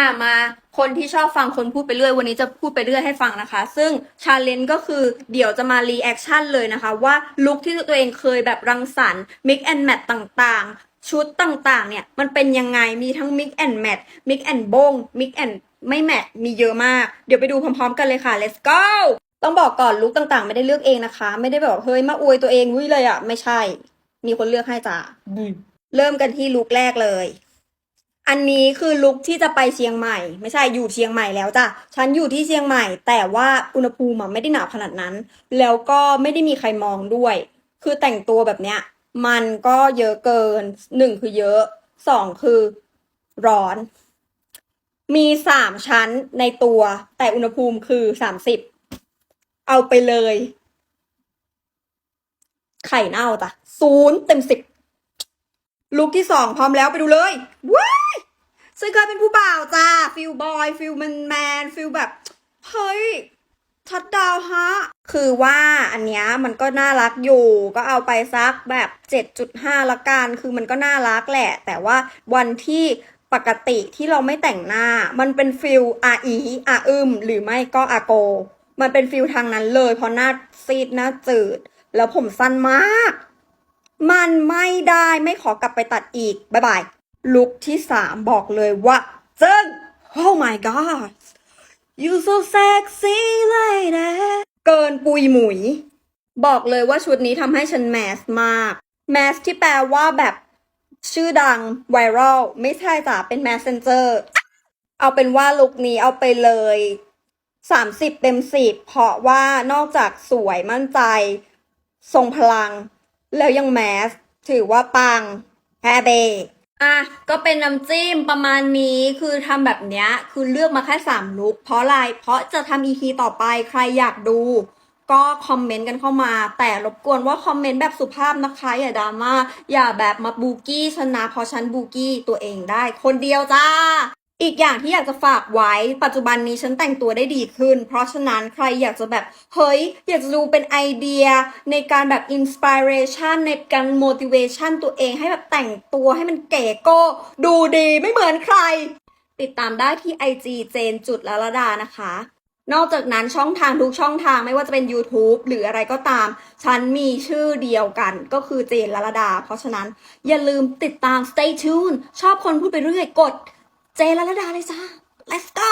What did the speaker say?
อะมาคนที่ชอบฟังคนพูดไปเรื่อยวันนี้จะพูดไปเรื่อยให้ฟังนะคะ ซึ่งชาเลนจ์ก็คือเดี๋ยวจะมารีแอคชั่นเลยนะคะ ว่าลุคที่ตัวเองเคยแบบรังสรรค์มิกแอนแมทต่างๆ ชุดต่างๆ เนี่ย มันเป็นยังไงมีทั้งมิกแอนแมทมิกแอนบงมิกแอนไม่แมทมีเยอะมาก เดี๋ยวไปดูพร้อมๆ กันเลยค่ะ let's go ต้องบอกก่อนลุคต่างๆ ไม่ได้เลือกเองนะคะ ไม่ได้แบบเฮ้ยมาอวยตัวเองวุ้ยเลยอะไม่ใช่ มีคนเลือกให้จ้าเริ่มกันที่ลุคแรกเลย อันนี้คือลุคที่จะไปเชียงใหม่ ไม่ใช่อยู่เชียงใหม่แล้วจ้ะฉันอยู่ที่เชียงใหม่ แต่ว่าอุณหภูมิไม่ได้หนาวขนาดนั้น แล้วก็ไม่ได้มีใครมองด้วย คือแต่งตัวแบบเนี้ย มันก็เยอะเกินหนึ่งคือเยอะสองคือร้อน มีสามชั้นในตัว แต่อุณหภูมิคือสามสิบเอาไปเลย ไข่เน่าจ้ะศูนย์เต็มสิบลุคที่สองพร้อมแล้วไปดูเลยว้า ยซึ่งเคยเป็นผู้บ่าวจ้าฟิลบอยฟิลแมนแมนฟิลแบบเฮ้ยทัดดาวฮะ คือว่าอันเนี้ยมันก็น่ารักอยู่ ก็เอาไปซักแบบ 7.5 ละกัน คือมันก็น่ารักแหละ แต่ว่าวันที่ปกติที่เราไม่แต่งหน้า มันเป็นฟิลอาอีอาอึมหรือไม่ก็อาโก มันเป็นฟิลทางนั้นเลย เพราะหน้าซีดหน้าจืด แล้วผมสั้นมาก มันไม่ได้ไม่ขอกลับไปตัดอีก บ๊ายบาย ลุคที่สามบอกเลยว่าเจิ้ง oh my god you so sexy lady เกินปุยหมุย บอกเลยว่าชุดนี้ทำให้ฉันแมสมาก แมสที่แปลว่าแบบชื่อดังไวรัลไม่ใช่จ้ะเป็น messenger เอาเป็นว่าลุคนี้เอาไปเลย 30 เต็ม 10 เพราะว่านอกจากสวยมั่นใจ ทรงพลัง แล้วยังแมส ถือว่าปังแฮเบ อะก็เป็นน้ำจิ้มประมาณนี้คือทำแบบเนี้ยคือเลือกมาแค่สามลุกเพราะอะไรเพราะจะทำอีพีต่อไปใครอยากดู ก็คอมเมนต์กันเข้ามา แต่รบกวนว่าคอมเมนต์แบบสุภาพนะคะอย่าดราม่าอย่าแบบมาบูกี้ชนะเพราะฉันบูกี้ตัวเองได้ คนเดียวจ้า อีกอย่างที่อยากจะฝากไว้ปัจจุบันนี้ฉันแต่งตัวได้ดีขึ้น เพราะฉะนั้นใครอยากจะแบบเฮ้ย อยากจะดูเป็นไอเดียในการแบบอินสปิเรชันในการ motivation ตัวเองให้แบบแต่งตัวให้มันเก๋โก้ดูดีไม่เหมือนใคร ติดตามได้ที่ IG เจนจุดละละดานะคะ นอกจากนั้นช่องทางทุกช่องทางไม่ว่าจะเป็น YouTube หรืออะไรก็ตาม ฉันมีชื่อเดียวกันก็คือเจนละละดา เพราะฉะนั้นอย่าลืมติดตาม stay tuned ชอบคนพูดไปเรื่อยกด เจนละละดาเลยจ้า let's go